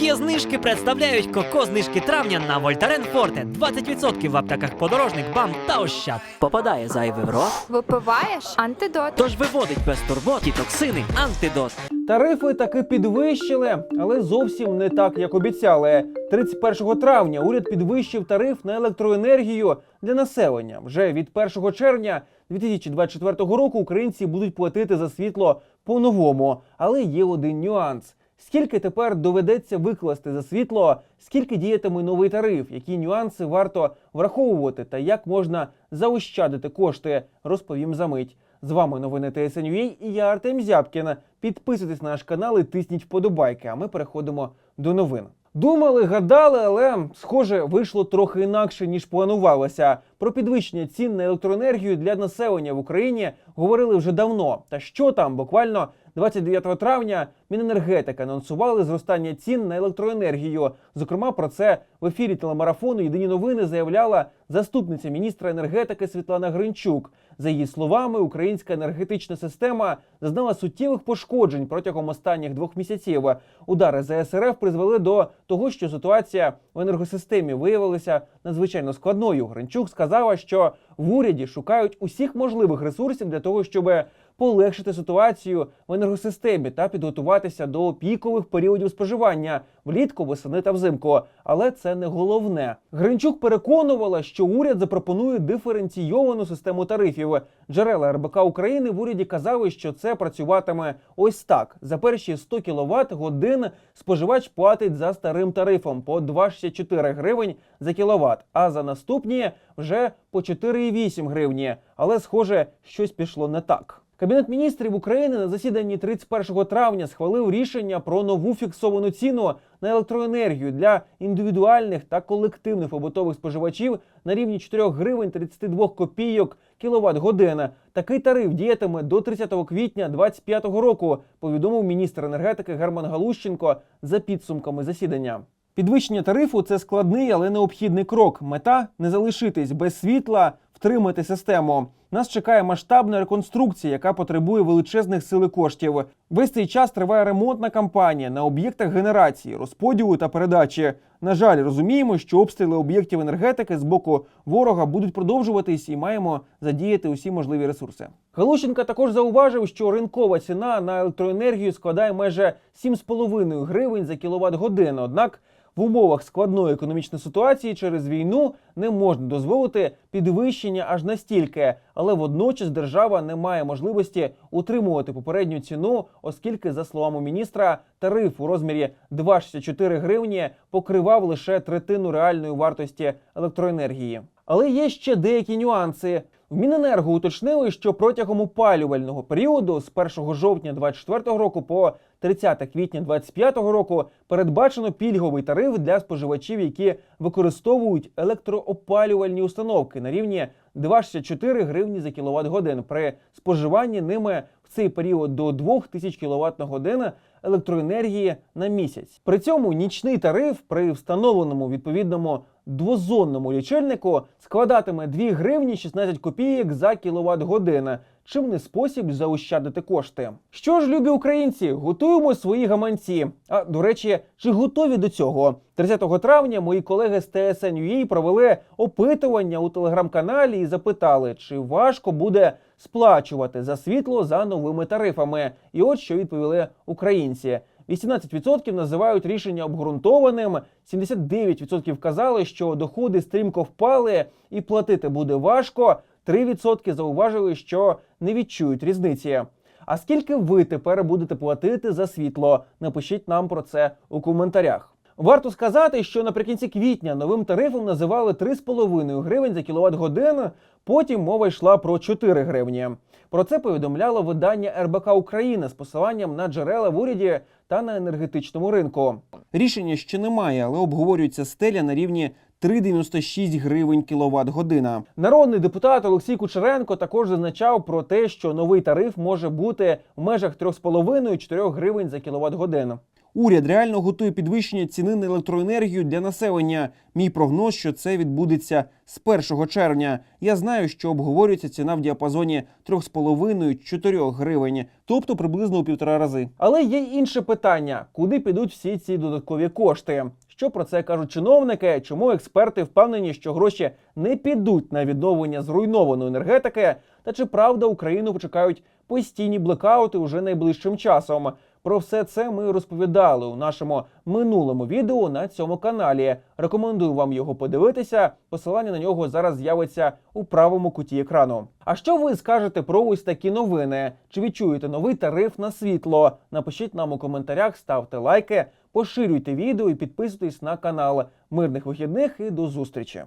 Є знижки представляють коко знижки травня на Вольтарен Форте. 20% в аптеках подорожник, бам та ощад. Попадає зайвий в рот, Випиваєш антидот. тож виводить без турбот і токсини антидот. Тарифи таки підвищили, але зовсім не так, як обіцяли. 31 травня уряд підвищив тариф на електроенергію для населення. Вже від 1 червня 2024 року українці будуть платити за світло по-новому. Але є один нюанс. Скільки тепер доведеться викласти за світло, скільки діятиме новий тариф, які нюанси варто враховувати та як можна заощадити кошти, розповім за мить. З вами новини ТСНЮА і я Артем Зябкін. Підписуйтесь на наш канал і тисніть вподобайки. А ми переходимо до новин. Думали, гадали, але схоже вийшло трохи інакше ніж планувалося. Про підвищення цін на електроенергію для населення в Україні говорили вже давно. Та що там, буквально 29 травня Міненергетика анонсували зростання цін на електроенергію. Зокрема, про це в ефірі телемарафону Єдині новини заявляла заступниця міністра енергетики Світлана Гринчук. За її словами, українська енергетична система зазнала суттєвих пошкоджень протягом останніх двох місяців. Удари ЗСРФ призвели до того, що ситуація в енергосистемі виявилася надзвичайно складною. Гринчук сказала, що в уряді шукають усіх можливих ресурсів для того, щоб полегшити ситуацію в енергосистемі та підготуватися до пікових періодів споживання влітку, восени та взимку. Але це не головне. Гринчук переконувала, що уряд запропонує диференційовану систему тарифів. Джерела РБК України в уряді казали, що це працюватиме ось так: за перші 100 кВт годин споживач платить за старим тарифом по 2,64 гривень за кіловат, а за наступні вже по 4,8 гривні. Але, схоже, щось пішло не так. Кабінет міністрів України на засіданні 31 травня схвалив рішення про нову фіксовану ціну на електроенергію для індивідуальних та колективних побутових споживачів на рівні 4 гривень 32 копійок кіловат година. Такий тариф діятиме до 30 квітня 2025 року. Повідомив міністр енергетики Герман Галущенко за підсумками засідання. Підвищення тарифу це складний, але необхідний крок. Мета не залишитись без світла, втримати систему. Нас чекає масштабна реконструкція, яка потребує величезних сил і коштів. Весь цей час триває ремонтна кампанія на об'єктах генерації, розподілу та передачі. На жаль, розуміємо, що обстріли об'єктів енергетики з боку ворога будуть продовжуватись і маємо задіяти усі можливі ресурси. Галущенко також зауважив, що ринкова ціна на електроенергію складає майже 7,5 гривень за кіловат годину. Однак в умовах складної економічної ситуації через війну не можна дозволити підвищення аж настільки, але водночас держава не має можливості утримувати попередню ціну, оскільки, за словами міністра, тариф у розмірі 2,64 гривні покривав лише третину реальної вартості електроенергії. Але є ще деякі нюанси. В Міненерго уточнили, що протягом опалювального періоду з 1 жовтня 2024 року по 30 квітня 2025 року передбачено пільговий тариф для споживачів, які використовують електроопалювальні установки на рівні 2,64 гривні за кіловат годин при споживанні ними в цей період до 2000 кВт на годину електроенергії на місяць. При цьому нічний тариф при встановленому відповідному двозонному лічильнику складатиме 2 гривні 16 копійок за кіловат година. Чим не спосіб заощадити кошти. Що ж, любі українці, готуємо свої гаманці. А до речі, чи готові до цього? 30 травня мої колеги з TSN.ua провели опитування у телеграм-каналі і запитали, чи важко буде сплачувати за світло за новими тарифами. І от що відповіли українці. 18% називають рішення обґрунтованим, 79% казали, що доходи стрімко впали і платити буде важко. 3% зауважили, що не відчують різниці. А скільки ви тепер будете платити за світло? Напишіть нам про це у коментарях. Варто сказати, що наприкінці квітня новим тарифом називали 3,5 гривень за кіловат годину. Потім мова йшла про 4 гривні. Про це повідомляло видання РБК Україна з посиланням на джерела в уряді та на енергетичному ринку. Рішення ще немає, але обговорюється стеля на рівні 3,96 гривень кіловат година. Народний депутат Олексій Кучеренко також зазначав про те, що новий тариф може бути в межах 3,5-4 гривень за кіловат годину. Уряд реально готує підвищення ціни на електроенергію для населення. Мій прогноз, що це відбудеться з 1 червня. Я знаю, що обговорюється ціна в діапазоні 3,5-4 гривень, тобто приблизно у півтора рази. Але є інше питання: куди підуть всі ці додаткові кошти? Що про це кажуть чиновники? Чому експерти впевнені, що гроші не підуть на відновлення зруйнованої енергетики? Та чи правда Україну почекають постійні блекаути уже найближчим часом? Про все це ми розповідали у нашому минулому відео на цьому каналі. Рекомендую вам його подивитися. Посилання на нього зараз з'явиться у правому куті екрану. А що ви скажете про ось такі новини? Чи відчуєте новий тариф на світло? Напишіть нам у коментарях, ставте лайки, поширюйте відео і підписуйтесь на канал. Мирних вихідних і до зустрічі!